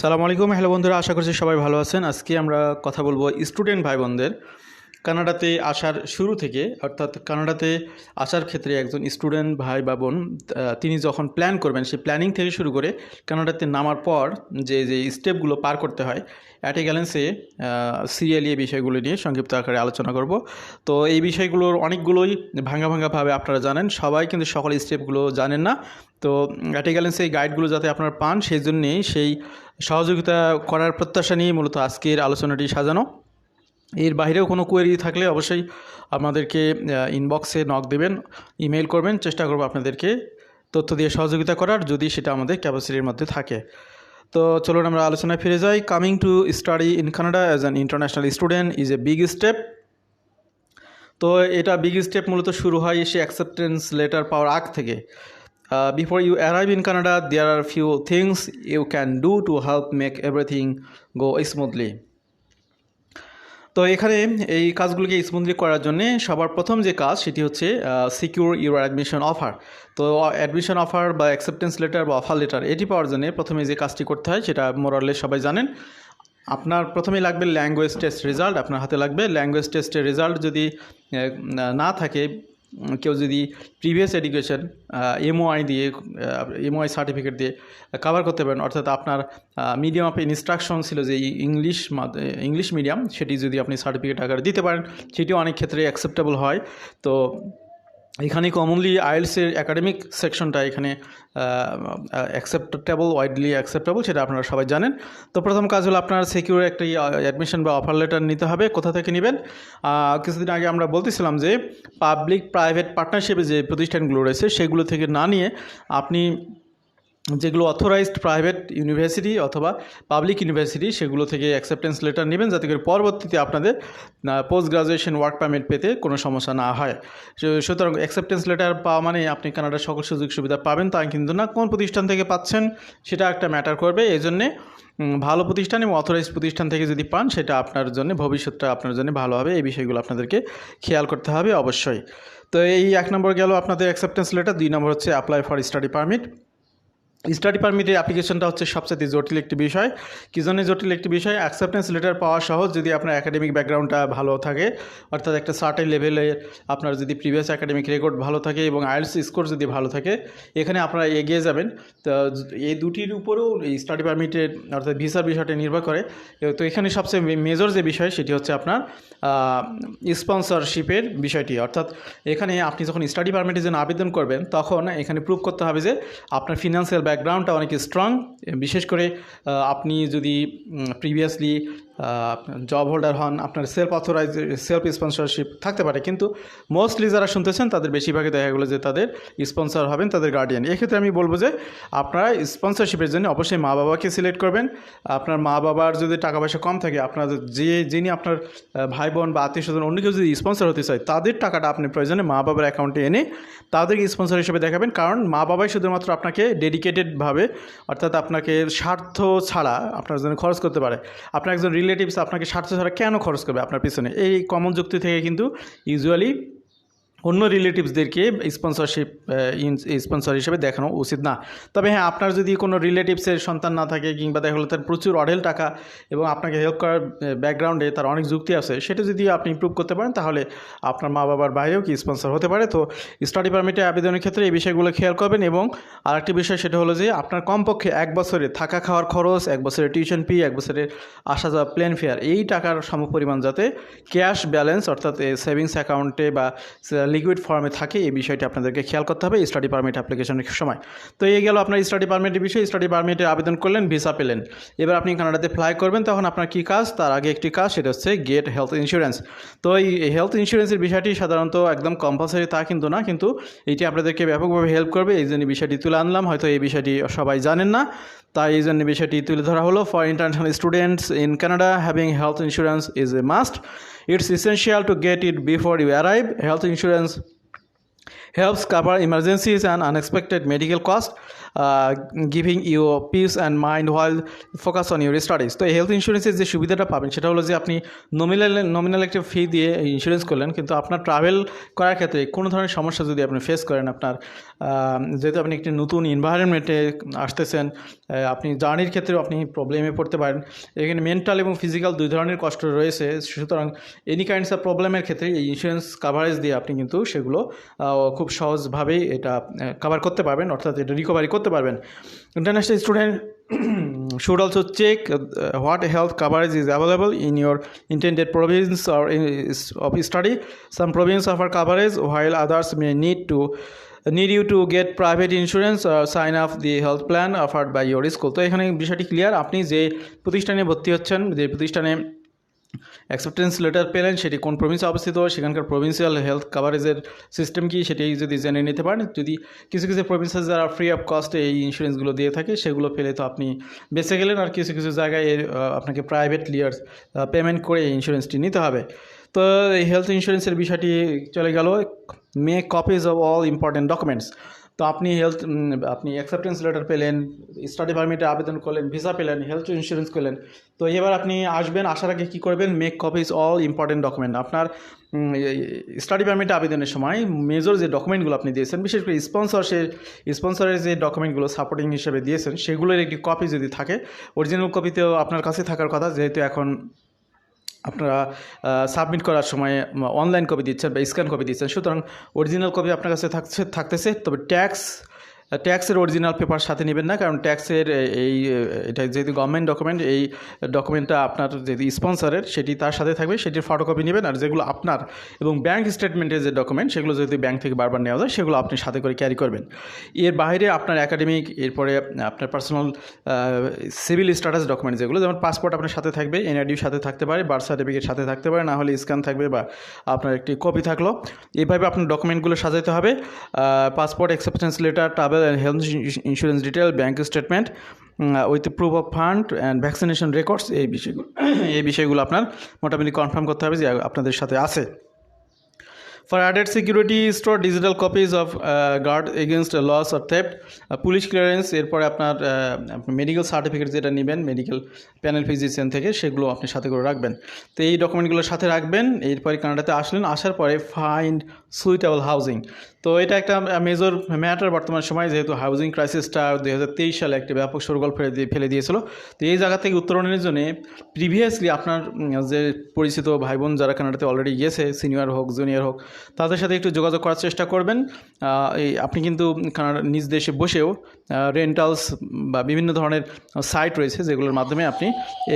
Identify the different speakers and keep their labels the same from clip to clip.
Speaker 1: সালাম আলাইকুম। হ্যালো বন্ধুরা, আশা করছি সবাই ভালো আছেন। আজকে আমরা কথা বলব স্টুডেন্ট ভাই বোনদের কানাডাতে আসার শুরু থেকে, অর্থাৎ কানাডাতে আসার ক্ষেত্রে একজন স্টুডেন্ট ভাই বা বোন তিনি যখন প্ল্যান করবেন, সেই প্ল্যানিং থেকে শুরু করে কানাডাতে নামার পর যে যে স্টেপগুলো পার করতে হয় অ্যাট এ গ্যালেন্সে সিরিয়ালি এই বিষয়গুলো নিয়ে সংক্ষিপ্ত আকারে আলোচনা করব। তো এই বিষয়গুলোর অনেকগুলোই ভাঙা ভাঙাভাবে আপনারা জানেন, সবাই কিন্তু সকল স্টেপগুলো জানেন না। তো অ্যাট এ গ্যালেন্সে এই গাইডগুলো যাতে আপনারা পান, সেই জন্যেই সেই সহযোগিতা করার প্রত্যাশা নিয়ে মূলত আজকের আলোচনাটি সাজানো। এর বাইরেও কোনো কোয়েরি থাকলে অবশ্যই আমাদেরকে ইনবক্সে নক দেবেন ইমেল করবেন, চেষ্টা করব আপনাদেরকে তথ্য দিয়ে সহযোগিতা করার, যদি সেটা আমাদের ক্যাপাসিটির মধ্যে থাকে। তো চলুন আমরা আলোচনায় ফিরে যাই। Coming to study in Canada as an international student is a big step তো এটা বিগ স্টেপ মূলত শুরু হয় সে অ্যাকসেপ্টেন্স লেটার পাওয়ার আগ থেকে। Before you arrive in Canada there are few things you can do to help make everything go smoothly তো এখানে এই কাজগুলিকে স্মুথলি করার জন্য সবার প্রথম যে কাজ সেটি হচ্ছে সিকিউর ইউর অ্যাডমিশন অফার তো অ্যাডমিশন অফার বা অ্যাকসেপ্টেন্স লেটার বা অফার লেটার এটি পাওয়ার জন্য প্রথমে যে কাজটি করতে হয় সেটা মোরালে সবাই জানেন। আপনার প্রথমেই লাগবে ল্যাঙ্গুয়েজ টেস্ট রেজাল্ট আপনার হাতে লাগবে ল্যাঙ্গুয়েজ টেস্টের রেজাল্ট যদি না থাকে কেউ যদি প্রিভিয়াস এডুকেশন এমওআই দিয়ে এমওআই সার্টিফিকেট দিয়ে কাভার করতে পারেন, অর্থাৎ আপনার মিডিয়াম অফ ইনস্ট্রাকশন ছিল যে ইংলিশ ইংলিশ মিডিয়াম সেটি যদি আপনি সার্টিফিকেট আকারে দিতে পারেন, সেটিও অনেক ক্ষেত্রে অ্যাকসেপ্টেবল হয়। তো এখানে কমনলি আইএলসের একাডেমিক সেকশনটা এখানে অ্যাকসেপ্টেবল ওয়াইডলি অ্যাকসেপ্টেবল সেটা আপনারা সবাই জানেন। তো প্রথম কাজ হলো আপনার সিকিউর একটা অ্যাডমিশন বা অফার লেটার নিতে হবে, কোথা থেকে নেবেন? কিছুদিন আগে আমরা বলতেছিলাম যে পাবলিক প্রাইভেট পার্টনারশিপে যে প্রতিষ্ঠানগুলো রয়েছে, সেগুলো থেকে না নিয়ে আপনি যেগুলো অথরাইজড প্রাইভেট ইউনিভার্সিটি অথবা পাবলিক ইউনিভার্সিটি সেগুলো থেকে অ্যাকসেপ্টেন্স লেটার নেবেন যাতে করে পরবর্তীতে আপনাদের পোস্ট গ্রাজুয়েশন ওয়ার্ক পারমিট পেতে কোনো সমস্যা না হয়। সুতরাং অ্যাকসেপ্টেন্স লেটার পাওয়া মানে আপনি কানাডার সকল সুযোগ সুবিধা পাবেন, তা কিন্তু না। কোন প্রতিষ্ঠান থেকে পাচ্ছেন, সেটা একটা ম্যাটার করবে। এই জন্যে ভালো প্রতিষ্ঠান এবং অথরাইজড প্রতিষ্ঠান থেকে যদি পান, সেটা আপনার জন্য, ভবিষ্যৎটা আপনার জন্য ভালো হবে। এই বিষয়গুলো আপনাদেরকে খেয়াল করতে হবে অবশ্যই। তো এই এক নম্বর গেল আপনাদের অ্যাকসেপ্টেন্স লেটার দুই নম্বর হচ্ছে apply for study permit study পারমিটের অ্যাপ্লিকেশনটা হচ্ছে সবচেয়ে জটিল একটি বিষয়। কী জন্য জটিল একটি বিষয়? অ্যাকসেপ্টেন্স লেটার পাওয়া সহজ যদি আপনার একাডেমিক ব্যাকগ্রাউন্ডটা ভালো থাকে, অর্থাৎ একটা সার্টেন লেভেলে আপনার যদি প্রিভিয়াস একাডেমিক রেকর্ড ভালো থাকে এবং আইএলস স্কোর যদি ভালো থাকে, এখানে আপনারা এগিয়ে যাবেন। তো এই দুটির উপরেও এই স্টাডি পারমিটের অর্থাৎ ভিসার বিষয়টা নির্ভর করে। তো এখানে সবচেয়ে মেজর যে বিষয়, সেটি হচ্ছে আপনার স্পন্সরশিপের বিষয়টি। অর্থাৎ এখানে আপনি যখন স্টাডি পারমিটের জন্য আবেদন করবেন, তখন এখানে প্রুভ করতে হবে যে আপনার ফিনান্সিয়াল ব্যাকগ্রাউন্ডটা অনেক স্ট্রং বিশেষ করে আপনি যদি প্রিভিয়াসলি জব হোল্ডার হন, আপনার সেলফ অথরাইজ সেলফ স্পন্সরশিপ থাকতে পারে, কিন্তু মোস্টলি যারা শুনতেছেন, তাদের বেশিরভাগই দেখা গেলো যে তাদের স্পন্সর হবেন, তাদের গার্ডিয়ান এক্ষেত্রে আমি বলব যে আপনারা স্পন্সরশিপের জন্য অবশ্যই মা বাবাকে সিলেক্ট করবেন। আপনার মা বাবার যদি টাকা পয়সা কম থাকে, আপনার যে, যিনি আপনার ভাই বোন বা আত্মীয় স্বজন অন্য কেউ যদি স্পন্সর হতে চায়, তাদের টাকাটা আপনি প্রয়োজনে মা বাবার অ্যাকাউন্টে এনে তাদেরকে স্পন্সর হিসেবে দেখাবেন, কারণ মা বাবাই শুধুমাত্র আপনাকে ডেডিকেটেডভাবে অর্থাৎ আপনাকে স্বার্থ ছাড়া আপনার জন্য খরচ করতে পারে। আপনার একজন রিলেটিভস আপনাকে স্বার্থ ছাড়া কেন খরচ করবে আপনার পিছনে? এই কমন যুক্তি থেকে কিন্তু ইউজুয়ালি অন্য রিলেটিভসদেরকে স্পন্সরশিপ স্পন্সর হিসেবে দেখানো উচিত না। তবে হ্যাঁ আপনার যদি কোনো রিলেটিভসের সন্তান না থাকে কিংবা দেখা গেলো তার প্রচুর অঢেল টাকা এবং আপনাকে হেল্প করার ব্যাকগ্রাউন্ডে তার অনেক যুক্তি আছে, সেটা যদি আপনি ইম্প্রুভ করতে পারেন, তাহলে আপনার মা বাবার বাইরেও কি স্পন্সর হতে পারে। তো স্টাডি পারমিটে আবেদনের ক্ষেত্রে এই বিষয়গুলো খেয়াল করবেন এবং আরেকটি বিষয় সেটা হলো যে, আপনার কমপক্ষে এক বছরে থাকা খাওয়ার খরচ, এক বছরের টিউশন ফি এক বছরের আসা যাওয়া প্লেন ফেয়ার এই টাকার সমপরিমাণ যাতে ক্যাশ ব্যালেন্স অর্থাৎ সেভিংস অ্যাকাউন্টে বা লিকুইড ফর্মে থাকে, এই বিষয়টি আপনাদেরকে খেয়াল করতে হবে স্টাডি পারমিট অ্যাপ্লিকেশনের সময়। তো এই গেল আপনার স্টাডি পারমিটের বিষয় স্টাডি পারমিটে আবেদন করলেন ভিসা পেলেন। এবার আপনি কানাডাতে ফ্লাই করবেন, তখন আপনার কী কাজ? তার আগে একটি কাজ, সেটা হচ্ছে গেট হেলথ ইন্স্যুরেন্স তো এই হেলথ ইন্স্যুরেন্সের বিষয়টি সাধারণত একদম কম্পালসারি তা কিন্তু না, কিন্তু এটি আপনাদেরকে ব্যাপকভাবে হেল্প করবে, এই জন্য বিষয়টি তুলে আনলাম, হয়তো এই বিষয়টি সবাই জানেন না। তাই এই জন্য বিষয়টি তুলে ধরা হলো for international students in Canada having health insurance is a must it's essential to get it before you arrive health insurance helps cover emergencies and unexpected medical costs giving you peace and mind while focus on your studies তো health ইন্স্যুরেন্সের যে সুবিধাটা পাবেন, সেটা হলো যে আপনি nominal nominal একটা ফি দিয়ে ইন্স্যুরেন্স করলেন, কিন্তু আপনার ট্রাভেল করার ক্ষেত্রে কোনো ধরনের সমস্যা যদি আপনি ফেস করেন আপনার যেহেতু আপনি একটি নতুন এনভায়রনমেন্টে আসতেছেন আপনি জার্নির ক্ষেত্রেও আপনি প্রবলেমে পড়তে পারেন। এখানে মেন্টাল এবং ফিজিক্যাল দুই ধরনের কষ্ট রয়েছে। সুতরাং এনি কাইন্ডস অফ প্রবলেমের ক্ষেত্রে এই ইন্স্যুরেন্স কাভারেজ দিয়ে আপনি কিন্তু সেগুলো খুব সহজভাবেই এটা কভার করতে পারবেন। অর্থাৎ এটা রিকভারি করতে করতে পারবেন। International student should also check what health coverage is available in your intended province of study some province of are coverage while others may need to need you to get private insurance sign up the health plan offered by your school তো এখানে বিষয়টি clear আপনি যে প্রতিষ্ঠানে ভর্তি হচ্ছেন, যে প্রতিষ্ঠানে অ্যাকসেপ্টেন্স লেটার পেলেন, সেটি কোন প্রভিন্সে অবস্থিত, সেখানকার প্রভিন্সিয়াল হেলথ কাভারেজের সিস্টেম কি, সেটি যদি জেনে নিতে পারেন। যদি কিছু কিছু প্রভিন্সেস যারা ফ্রি অফ কস্টে এই ইন্স্যুরেন্সগুলো দিয়ে থাকে, সেগুলো পেলে তো আপনি বেঁচে গেলেন আর কিছু কিছু জায়গায় আপনাকে প্রাইভেট লিয়ার্স পেমেন্ট করে এই ইন্স্যুরেন্সটি নিতে হবে। তো এই হেলথ ইন্স্যুরেন্সের বিষয়টি চলে গেল make copies of all important documents তো আপনি হেলথ আপনি অ্যাকসেপ্টেন্স লেটার পেলেন স্টাডি পারমিটে আবেদন করলেন ভিসা পেলেন হেলথ ইন্স্যুরেন্স করলেন। তো এবার আপনি আসবেন, আসার আগে কী করবেন? Make copies all important document আপনার স্টাডি পারমিটে আবেদনের সময় মেজর যে ডকুমেন্টগুলো আপনি দিয়েছেন, বিশেষ করে স্পন্সরসের স্পন্সরের যে ডকুমেন্টগুলো সাপোর্টিং হিসেবে দিয়েছেন, সেগুলোর একটি কপি যদি থাকে অরিজিনাল কপিতেও আপনার কাছে থাকার কথা, যেহেতু এখন আপনারা সাবমিট করার সময় অনলাইন কপি দিচ্ছেন বা স্ক্যান কপি দিচ্ছেন। সুতরাং অরিজিনাল কপি আপনার কাছে থাকছে, থাকতেছে। তবে ট্যাক্স ট্যাক্সের অরিজিনাল পেপার সাথে নেবেন না, কারণ ট্যাক্সের এই এটা যেহেতু গভর্নমেন্ট ডকুমেন্ট এই ডকুমেন্টটা আপনার যেহেতু স্পন্সরের সেটি তার সাথে থাকবে, সেটির ফটোকপি নেবেন, আর যেগুলো আপনার এবং ব্যাঙ্ক স্টেটমেন্টের যে ডকুমেন্ট সেগুলো যদি ব্যাঙ্ক থেকে বারবার নেওয়া যায়, সেগুলো আপনি সাথে করে ক্যারি করবেন। এর বাইরে আপনার একাডেমিক এরপরে আপনার পার্সোনাল সিভিল স্ট্যাটাস ডকুমেন্ট যেগুলো, যেমন পাসপোর্ট আপনার সাথে থাকবে এনআইডির সাথে থাকতে পারে বার্থ সার্টিফিকেট সাথে থাকতে পারে, না হলে স্ক্যান থাকবে বা আপনার একটি কপি থাকল। এইভাবে আপনার ডকুমেন্টগুলো সাজাতে হবে। Passport acceptance letter travel and health insurance detail bank statement with proof of fund and vaccination records এই বিষয়গুলো এই বিষয়গুলো আপনার মোটামুটি কনফার্ম করতে হবে যে আপনাদের সাথে আছে। For added security, store digital copies of uh, guard against loss or theft, uh, police clearance এরপরে আপনার মেডিকেল সার্টিফিকেট যেটা নেবেন মেডিকেল প্যানেল ফিজিশিয়ান থেকে সেগুলো আপনি সাথে করে রাখবেন। তো এই ডকুমেন্টগুলো সাথে রাখবেন। এরপরে কানাডাতে আসলেন আসার পরে ফাইন্ড সুইটেবল হাউজিং তো এটা একটা মেজর ম্যাটার বর্তমান সময় যেহেতু হাউজিং ক্রাইসিসটা দুই হাজার তেইশ সালে একটি ব্যাপক সরগোল ফেলে দিয়ে ফেলে দিয়েছিল। তো এই জায়গা থেকে উত্তরণের জন্য প্রিভিয়াসলি আপনার যে পরিচিত ভাই বোন যারা কানাডাতে অলরেডি গিয়েছে সিনিয়র হোক জুনিয়র হোক তাদের সাথে একটু যোগাযোগ করার চেষ্টা করবেন। এই আপনি কিন্তু কানাডা নিজ দেশে বসেও রেন্টালস বা বিভিন্ন ধরনের সাইট রয়েছে যেগুলোর মাধ্যমে আপনি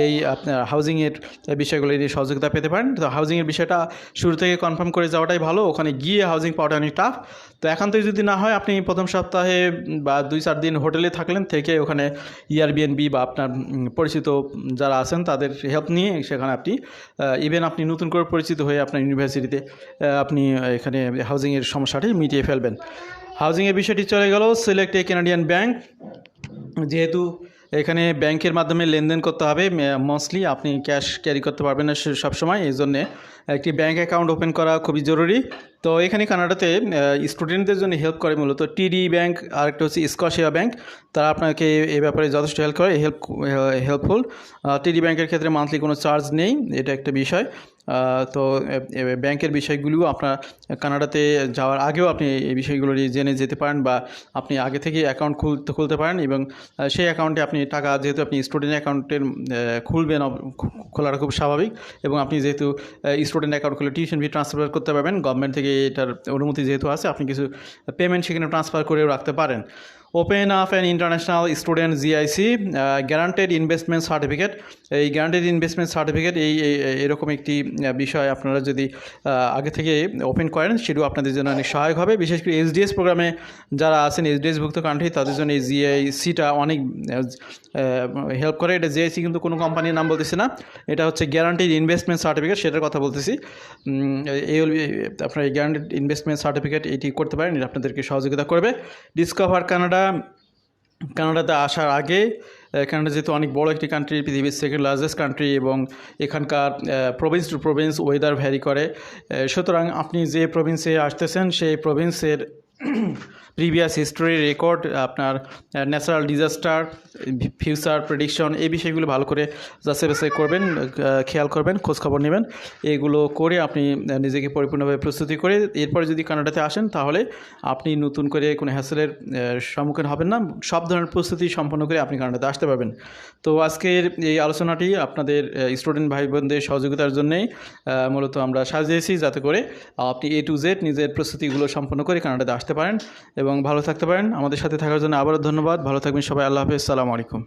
Speaker 1: এই, আপনার হাউজিংয়ের বিষয়গুলো নিয়ে সহযোগিতা পেতে পারেন। তো হাউজিংয়ের বিষয়টা শুরু থেকে কনফার্ম করে যাওয়াটাই ভালো। ওখানে গিয়ে হাউজিং পাওয়াটা অনেক টাফ তো থেকে যদি না হয়, আপনি প্রথম সপ্তাহে বা দুই চার দিন হোটেলে থাকলেন থেকে ওখানে ইয়ারবিএনবি বা আপনার পরিচিত যারা আছেন তাদের হেল্প নিয়ে সেখানে আপনি ইভেন আপনি নতুন করে পরিচিত হয়ে আপনার ইউনিভার্সিটিতে আপনি এখানে হাউজিংয়ের সমস্যাটি মিটিয়ে ফেলবেন। হাউজিংয়ের বিষয়টি চলে গেল সিলেক্ট এ কানাডিয়ান ব্যাংক যেহেতু এখানে ব্যাংকের মাধ্যমে লেনদেন করতে হবে মোস্টলি আপনি ক্যাশ ক্যারি করতে পারবেন না সবসময় এই জন্যে একটি ব্যাংক অ্যাকাউন্ট ওপেন করা খুবই জরুরি। তো এখানে কানাডাতে স্টুডেন্টদের জন্য হেল্প করে মূলত টিডি ব্যাংক আর একটা হচ্ছে স্কশিয়া ব্যাংক তারা আপনাকে এই ব্যাপারে যথেষ্ট হেল্প করে হেল্প হেল্পফুল টিডি ব্যাংকের ক্ষেত্রে মান্থলি কোনো চার্জ নেই, এটা একটা বিষয়। তো ব্যাংকের বিষয়গুলিও আপনার কানাডাতে যাওয়ার আগেও আপনি এই বিষয়গুলো জেনে যেতে পারেন বা আপনি আগে থেকে অ্যাকাউন্ট খুলতে খুলতে পারেন এবং সেই অ্যাকাউন্টে আপনি টাকা, যেহেতু আপনি স্টুডেন্ট অ্যাকাউন্টের খুলবেন খোলাটা খুব স্বাভাবিক এবং আপনি যেহেতু স্টুডেন্ট অ্যাকাউন্ট খুলে টিউশন ফি ট্রান্সফার করতে পারবেন গভর্নমেন্ট থেকে এটার অনুমতি যেহেতু আছে, আপনি কিছু পেমেন্ট সেখানে ট্রান্সফার করেও রাখতে পারেন। Open up an international student GIC guaranteed investment certificate এই গ্যারান্টেড ইনভেস্টমেন্ট সার্টিফিকেট এই এরকম একটি বিষয় আপনারা যদি আগে থেকে ওপেন করেন, সেটিও আপনাদের জন্য অনেক সহায়ক হবে। বিশেষ করে এসডিএস প্রোগ্রামে যারা আছেন এসডিএস ভুক্ত কান্ট্রি তাদের জন্য এই জিআইসিটা অনেক হেল্প করে। এটা জিআইসি কিন্তু কোনো কোম্পানির নাম বলতেছি না। এটা হচ্ছে গ্যারান্টিড ইনভেস্টমেন্ট সার্টিফিকেট সেটার কথা বলতেছি। এই আপনার এই গ্যারান্টিড ইনভেস্টমেন্ট সার্টিফিকেট এটি করতে পারেন, এটা আপনাদেরকে সহযোগিতা করবে। ডিসকভার কানাডা কানাডাতে আসার আগে কানাডা যেহেতু অনেক বড় একটি কান্ট্রি পৃথিবীর সেকেন্ড লার্জেস্ট কান্ট্রি এবং এখানকার province to province weather vary করে সুতরাং আপনি যে প্রভিন্সে আসতেছেন, সেই প্রভিন্সের প্রিভিয়াস হিস্টোরি রেকর্ড আপনার ন্যাচারাল ডিজাস্টার ফিউচার প্রেডিকশন এই বিষয়গুলো ভালো করে যাচাই বাছাই করবেন খেয়াল করবেন খোঁজখবর নেবেন। এগুলো করে আপনি নিজেকে পরিপূর্ণভাবে প্রস্তুতি করে এরপরে যদি কানাডাতে আসেন, তাহলে আপনি নতুন করে কোনো হ্যাসেলের সম্মুখীন হবেন না। সব ধরনের প্রস্তুতি সম্পন্ন করে আপনি কানাডাতে আসতে পারবেন। তো আজকের এই আলোচনাটি আপনাদের স্টুডেন্ট ভাই বোনদের সহযোগিতার জন্যেই মূলত আমরা সাজিয়েছি, যাতে করে আপনি এ টু জেড নিজের প্রস্তুতিগুলো সম্পন্ন করে কানাডাতে আসতে পারেন এবং ভালো থাকতে পারেন। আমাদের সাথে থাকার জন্য আবারও ধন্যবাদ। ভালো থাকবেন সবাই। আল্লাহ হাফেজ। সালামু আলাইকুম।